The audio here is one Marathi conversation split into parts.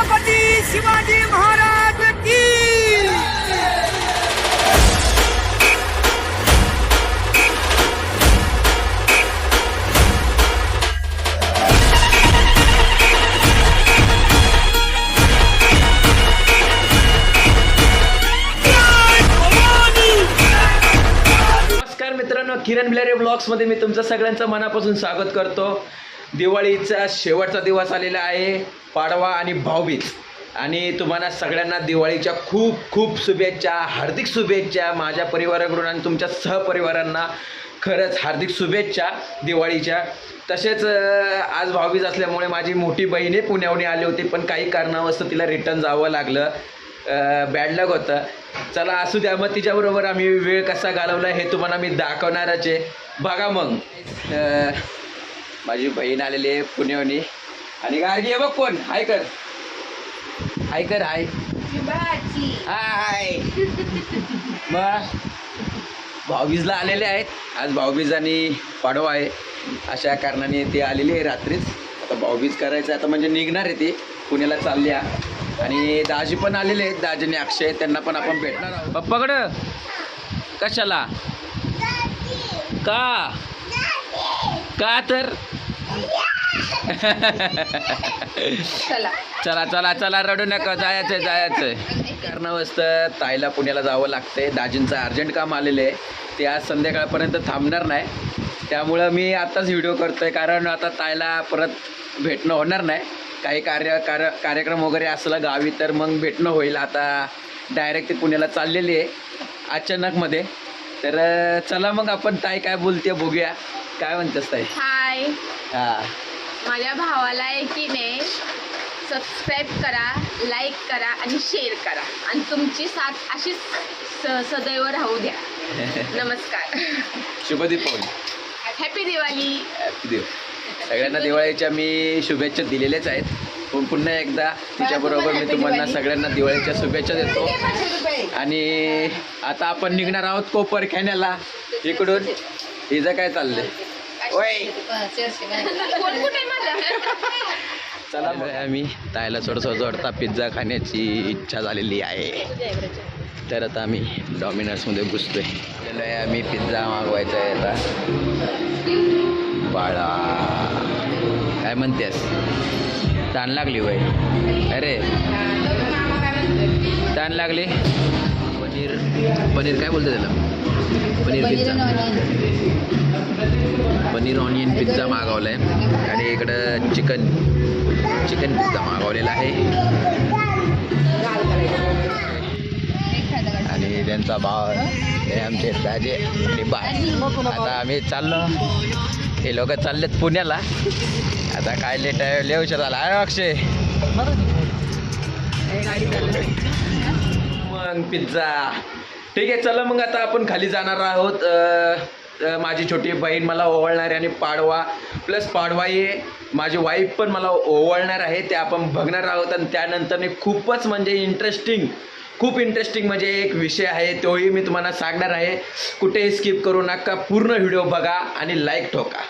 छत्रपती शिवाजी महाराज की? नमस्कार मित्रांनो किरण बिलारे ब्लॉग्समध्ये मी तुमचं सगळ्यांचं मनापासून स्वागत करतो. दिवाळीचा शेवटचा दिवस आलेला आहे पाडवा आणि भाऊबीज. आणि तुम्हाला सगळ्यांना दिवाळीच्या खूप खूप शुभेच्छा हार्दिक शुभेच्छा माझ्या परिवाराकडून आणि तुमच्या सहपरिवारांना. खरंच हार्दिक शुभेच्छा दिवाळीच्या. तसेच आज भाऊबीज असल्यामुळे माझी मोठी बहिणी पुण्याहून आली होती पण काही कारणावस्तव तिला रिटर्न जावं लागलं. बॅड लक होतं. चला असू द्या मग तिच्याबरोबर आम्ही वेळ कसा घालवला हे तुम्हाला मी दाखवणारच आहे. बघा मग. माझी बहीण आलेली आहे पुण्याहून. आणि गाडी आहे बघ कोण? हाय कर. हाय कर हाय. हाय. मग भाऊबीजला आलेले आहेत. आज भाऊबीज आणि पाडवा आहे. अशा कारणाने ते आलेले आहे रात्रीच. आता भाऊबीज करायचं आता म्हणजे निघणार आहे ते. पुण्याला चालली आहे. आणि दाजी पण आलेले आहेत. दाजी आणि अक्षय त्यांना पण आपण भेटणार आहोत. पप्पाकड. कशाला? का? का तर? चला. चला चला चला रडू नका. जायचं आहे जायचं आहे कारणावस्त ताईला पुण्याला जावं लागतंय. दाजींचं अर्जंट काम आलेलं आहे. ते आज संध्याकाळपर्यंत थांबणार नाही. त्यामुळं मी आत्ताच व्हिडिओ करतो आहे कारण आता ताईला परत भेटणं होणार नाही. काही कार्य कार्य कार्यक्रम वगैरे असला गावी तर मग भेटणं होईल. आता डायरेक्ट ते पुण्याला चाललेली आहे. अचानकमध्ये. तर चला मग आपण ताई काय बोलते बघूया. काय म्हणतेस ताई? हाय. हां. माझ्या भावाला आहे की नाही सबस्क्राईब करा लाईक करा आणि शेअर करा. आणि तुमची साथ अशीच स सदैव राहू द्या. नमस्कार. शुभ दीपावली. हॅपी दिवाळी. हॅपी दिव सगळ्यांना दिवाळीच्या मी शुभेच्छा दिलेल्याच आहेत. पण पुन्हा एकदा तिच्याबरोबर मी तुम्हाला सगळ्यांना दिवाळीच्या शुभेच्छा देतो. आणि आता आपण निघणार आहोत कोपरखेण्याला. इकडून. हिचं काय चाललंय? चला आम्ही तायला थोडंसं जोडता पिझ्झा खाण्याची इच्छा झालेली आहे. तर आता आम्ही डॉमिनर्समध्ये घुसतोय. गेलो आहे आम्ही पिझ्झा मागवायचा आहे आता. बाळा. काय म्हणतेस? ताण लागली वय अरे. ताण लागली. पनीर. पनीर काय बोलतं त्याला? Paneer pizza. Paneer onion pizza मागवला आहे आणि इकडं चिकन चिकन पिझ्झा मागवलेला आहे. आणि त्यांचा भाव हे आमचे बाय आता आम्ही चाललो. हे लोक चाललेत पुण्याला. आता काय लेट आहे उशीर झाला. आहे अक्षय. मग पिझ्झा. ठीक आहे चला मग आता आपण खाली जाणार आहोत. माझी छोटी बहीण मला ओवळणार आहे आणि पाडवा प्लस पाडवा हे माझी वाईफ पण मला ओवळणार आहे. ते आपण बघणार आहोत आणि त्यानंतर खूपच म्हणजे इंटरेस्टिंग खूप इंटरेस्टिंग म्हणजे एक विषय आहे तोही मी तुम्हाला सांगणार आहे. कुठेही स्किप करू नका पूर्ण व्हिडिओ बघा आणि लाईक ठोका.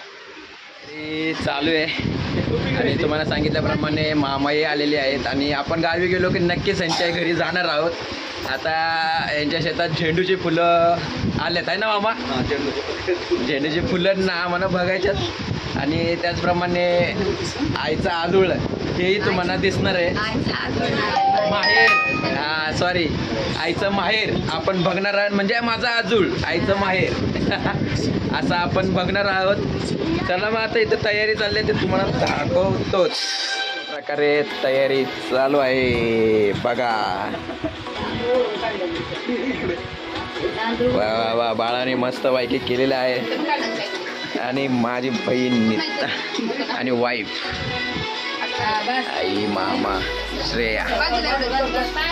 चालू आहे. आणि तुम्हाला सांगितल्याप्रमाणे मामाही आलेले आहेत. आणि आपण गावी गेलो की नक्कीच यांच्या घरी जाणार आहोत. आता यांच्या शेतात झेंडूची फुलं आलेत. आहे ना मामा? झेंडूची फुलं ना आम्हाला बघायच्यात. आणि त्याचप्रमाणे आईचं आजूळ हेही तुम्हाला दिसणार आहे. माहेर. हा सॉरी आईचं माहेर आपण बघणार आहोत. म्हणजे माझा आजूळ आईचं माहेर. असं आपण बघणार आहोत. चला मग आता इथं तयारी चालली आहे ते तुम्हाला दाखवतोच. प्रकारे तयारी चालू आहे. बघा. वा वा वा. बाळाने मस्त बायकी केलेलं आहे. आणि माझी बहीण निता आणि वाईफ आई मामा श्रेया.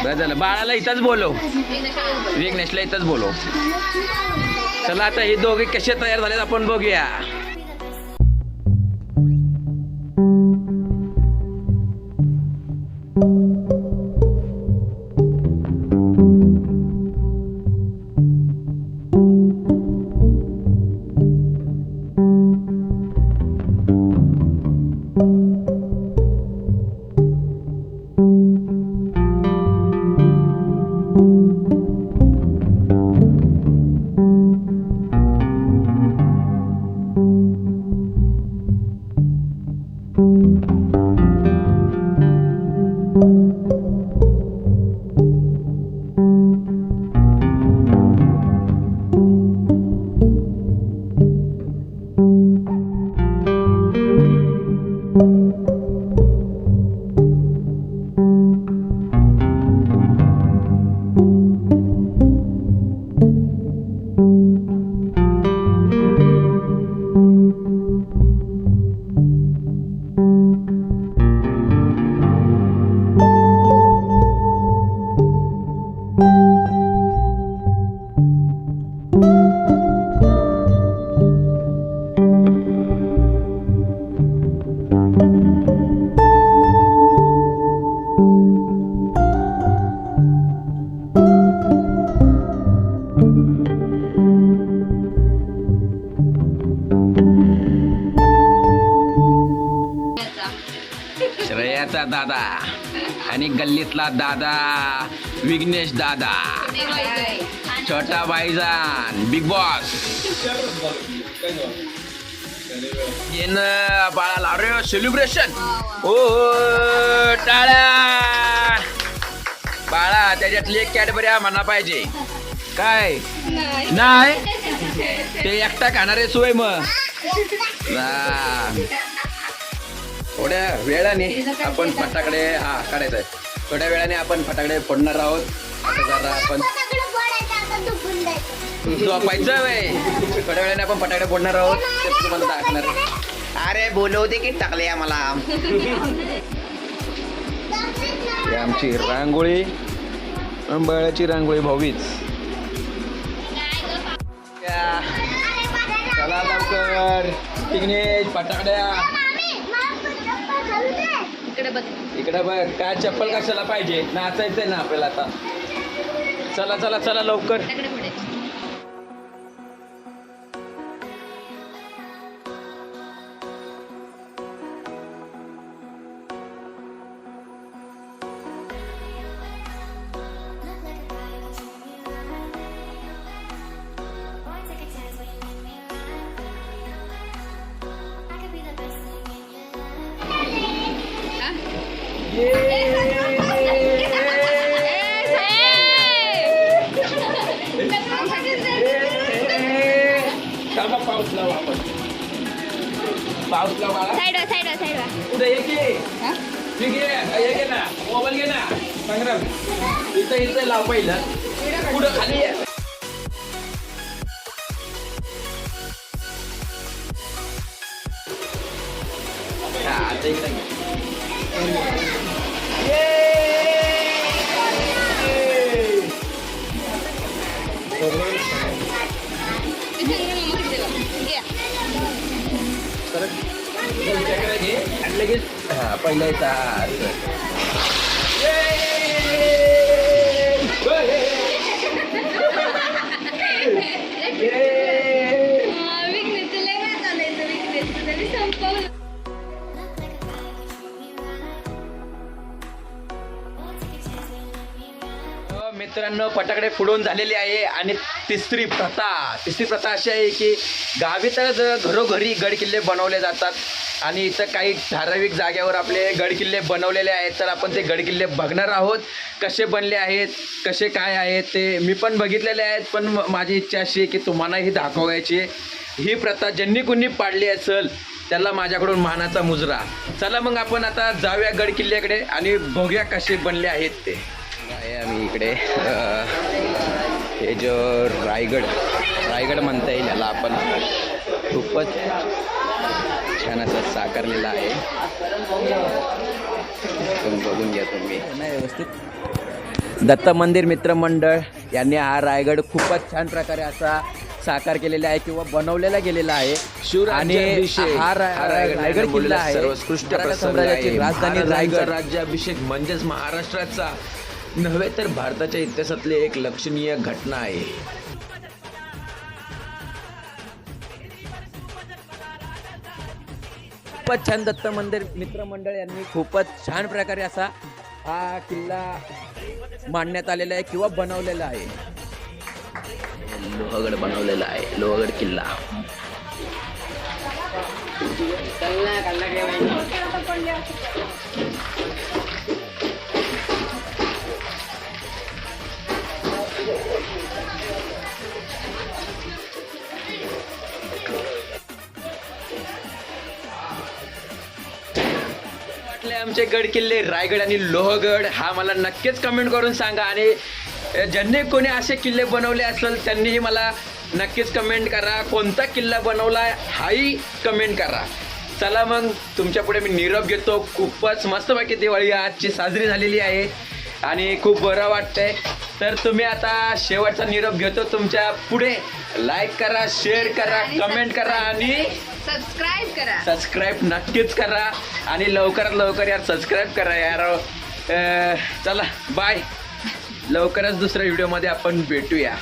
बरं झालं. बाळाला इथंच बोलव. विघ्नेशला इथंच बोलव. चला आता हे दोघे कसे तयार झालेत आपण बघूया. श्रेयाचा दादा आणि गल्लीतला दादा विघ्नेश दादा. छोटा भाईजान बिग बॉस येन बाळा लाव रे सेलिब्रेशन हो टाळ्या. बाळा त्याच्यातली एक कॅडबऱ्या म्हणा पाहिजे. काय? नाही? ते एकटा खाणारे सोय मग. थोड्या वेळाने आपण फटाकडे हा काढायचं आहे थोड्या वेळाने आपण फटाकडे फोडणार आहोत. आता जरा आपण झोपायचं थोड्या वेळाने आपण फटाकडे फोडणार आहोत. ते तुम्हाला दाखवणार. अरे बोलवते की टाकले आम्हाला. आमची रांगोळी. अंबाळ्याची रांगोळी या. चला लवकर. पिकनिक फटाकड्या. इकडे बघ इकडे बघ काय चप्पल कशाला पाहिजे? नाचायचंय ना आपल्याला आता. चला चला चला लवकर. पाऊस लावू आपण पाऊस लावा बाळा साईड साईड साईड पुढे ये की ठीक आहे हे घे ना मोबाईल घे ना संग्राम इथं इथं लाव पहिलं पुढं खाली लगेच. हा पहिला मित्रांनो फटाकडे फुडून झालेले आहे आणि तिसरी प्रथा. तिसरी प्रथा अशी आहे की गावी तर घरोघरी गड किल्ले बनवले जातात. आणि इथं काही ठराविक जाग्यावर आपले गडकिल्ले बनवलेले आहेत. तर आपण ते गडकिल्ले बघणार आहोत. कसे बनले आहेत कसे काय आहेत ते मी पण बघितलेले आहेत. पण माझी इच्छा अशी आहे की तुम्हालाही दाखवायची आहे. ही प्रथा ज्यांनी कुणी पाडली असेल त्याला माझ्याकडून मानाचा मुजरा. चला मग आपण आता जाऊया गडकिल्ल्याकडे आणि बघूया कसे बनले आहेत ते. आहे आम्ही इकडे हे जो रायगड रायगड म्हणता येईल याला आपण. खूपच छान असं साकारलेला आहे. बघून घ्या तुम्ही. व्यवस्थित दत्त मंदिर मित्रमंडळ यांनी हा रायगड खूपच छान प्रकारे असा साकार केलेला आहे किंवा बनवलेला गेलेला आहे. आणि हा रायगड किल्ला आहे. सर्वोत्कृष्ट साम्राज्याची. राजधानी रायगड. राज्याभिषेक म्हणजेच महाराष्ट्राचा. नव्हे तर भारताच्या इतिहासातली एक लक्षणीय घटना आहे. खूपच छान दत्त मंदिर. मित्रमंडळ यांनी खूपच छान प्रकारे असा हा किल्ला मांडण्यात आलेला आहे किंवा बनवलेला आहे. लोहगड बनवलेला आहे. लोहगड किल्ला. आमचे गड किल्ले रायगड आणि लोहगड हा मला नक्कीच कमेंट करून सांगा. आणि ज्यांनी कोणी असे किल्ले बनवले असेल त्यांनीही मला नक्कीच कमेंट करा. कोणता किल्ला बनवला हाही कमेंट करा. चला मग तुमच्यापुढे मी निरोप घेतो. खूपच मस्तपैकी दिवाळी आजची साजरी झालेली आहे. आणि खूप बरं वाटतंय. तर तुम्ही आता शेवटचा निरोप घेतो. तुमच्यापुढे लाईक करा शेअर करा कमेंट करा. आणि सबस्क्राईब करा. सबस्क्राईब नक्कीच करा आणि लवकरात लवकर यार सबस्क्राईब करा यार. अं, चला बाय लवकरच दुसऱ्या व्हिडिओमध्ये आपण भेटूया.